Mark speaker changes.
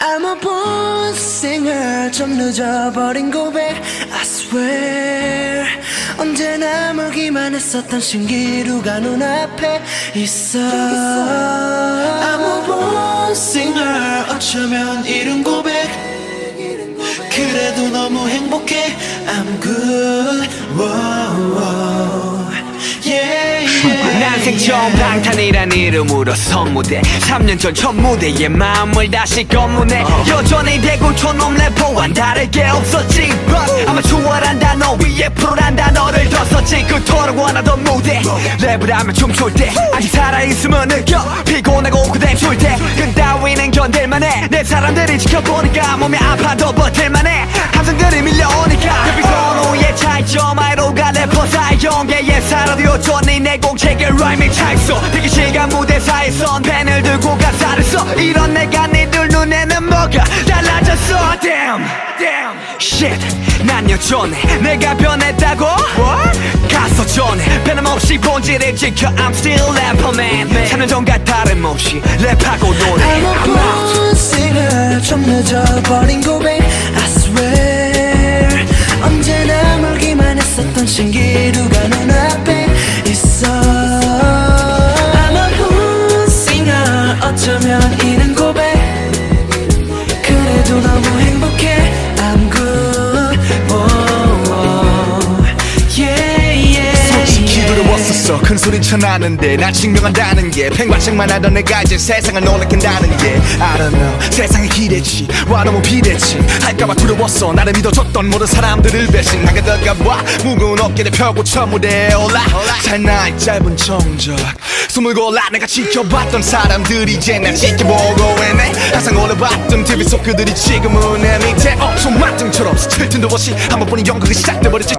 Speaker 1: I'm a born singer 좀 늦어버린 고백 I swear. 언제나 멀기만 했었던 신기루가 눈앞에 있어. I'm a born singer 어쩌면 이른 고백. 그래도 너무 행복해. I'm good
Speaker 2: 난생 처음 방탄이란 이름으로 선무대. 3년 전 첫 무대에 마음을 다시 검문해. 여전히 대구 촌놈 래퍼와는 다르게 없었지. But 아마추어란 단어 위에 프로란 단어를 더 썼지. 그토록 원하던 무대. 랩을 하며 춤출 때 아직 살아있음을 느껴. 피곤하고 그댐 때. 근따위는 견딜만해. 내 사람들이 지켜보니까 몸이 아파도 버틸만해 경계의 사라디오 전이 내 공책에 라이밍 차있어. 대기실과 무대사에선 펜을 들고 가사를 써. 이런 내가 니들 눈에는 뭐가 달라졌어? Damn Damn. Shit 난 여전해 내가 변했다고? What? 가서 전해. 변함없이 본질을 지켜. I'm still rapper man 3년 전과 다름없이 랩하고 노래.
Speaker 1: I'm a born singer 좀 늦어버린 고
Speaker 3: 두려웠었어. 큰 소리 쳐나는데 날 증명한다는 게. 팽과책만 하던 내가 이제 세상을 놀래킨다는 게. I don't know 세상에 기대치. 와 너무 비대치 할까봐 두려웠어. 나를 믿어줬던 모든 사람들을 배신하게 될까봐 무거운 어깨를 펴고 첫 무대에 올라. 살나이 짧은 정적. 숨을 골라 내가 지켜봤던 사람들이 이제 날 지켜보고 있네. 항상 올려봤던 TV 속 그들이 지금은 내 밑에. 어 손맛등처럼 스칠 틈도 없이 한 번뿐인 연극이 시작돼버렸지